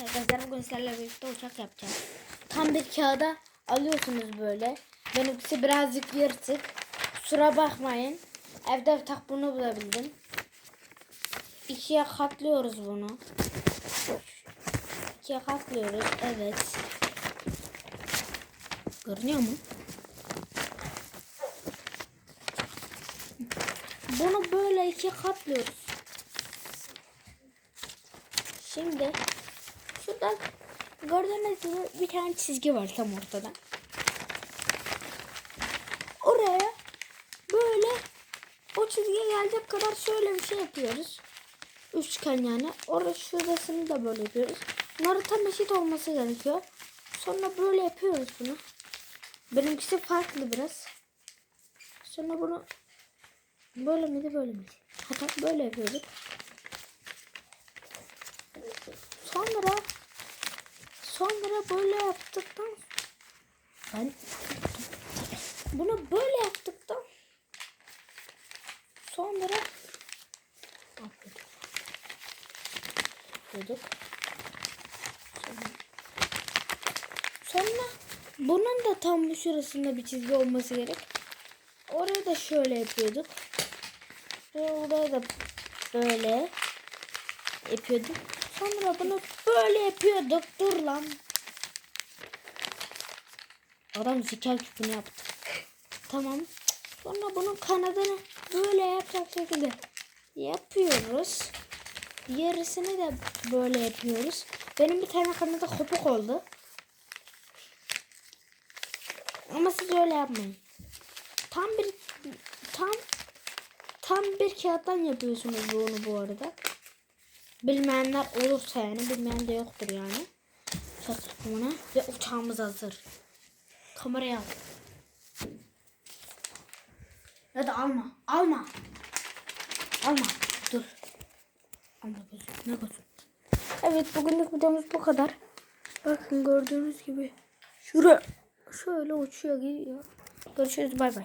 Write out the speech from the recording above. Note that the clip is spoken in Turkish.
Evet arkadaşlar bugün sizlerle birlikte uçak yapacağız. Tam bir kağıda alıyorsunuz böyle. Benimkisi birazcık yırtık. Kusura bakmayın. Evde tak bunu bulabildim. İkiye katlıyoruz bunu. İkiye katlıyoruz. Evet. Görünüyor mu? Bunu böyle ikiye katlıyoruz. Şimdi şurada gördüğünüz gibi bir tane çizgi var tam ortada. Oraya böyle o çizgiye gelecek kadar şöyle bir şey yapıyoruz. Üçgen yani. Orada şurasını da böyle yapıyoruz. Bunları tam eşit olması gerekiyor. Sonra böyle yapıyoruz bunu. Benimkisi farklı biraz. Sonra bunu böyle miydi böyle miydi? Hatta böyle yapıyorduk. Sonra sonra böyle yaptıktan ben bunu böyle yaptıktan sonra yapıyorduk. Sonra, bunun da tam şurasında bir çizgi olması gerek. Oraya da şöyle yapıyorduk. Ve oraya da böyle yapıyorduk. Sonra bunu böyle yapıyorduk. Dur lan. Adam zeka küpünü yaptı. Tamam. Sonra bunun kanadını böyle yapacak şekilde yapıyoruz. Yarısını da böyle yapıyoruz. Benim bir tane kanadı kopuk oldu. Ama siz öyle yapmayın. Tam bir tam tam bir kağıttan yapıyorsunuz bunu bu arada. Bilmeyenler olursa yani bilmeyen de yoktur yani. Uçak yapımına ve uçağımız hazır. Kamerayı al. Ya da alma. Alma. Alma. Dur. Alma gözüm. Ne gözüm? Evet bugünlük videomuz bu kadar. Bakın gördüğünüz gibi. Şuraya. Şöyle uçuyor gidiyor. Görüşürüz bay bay.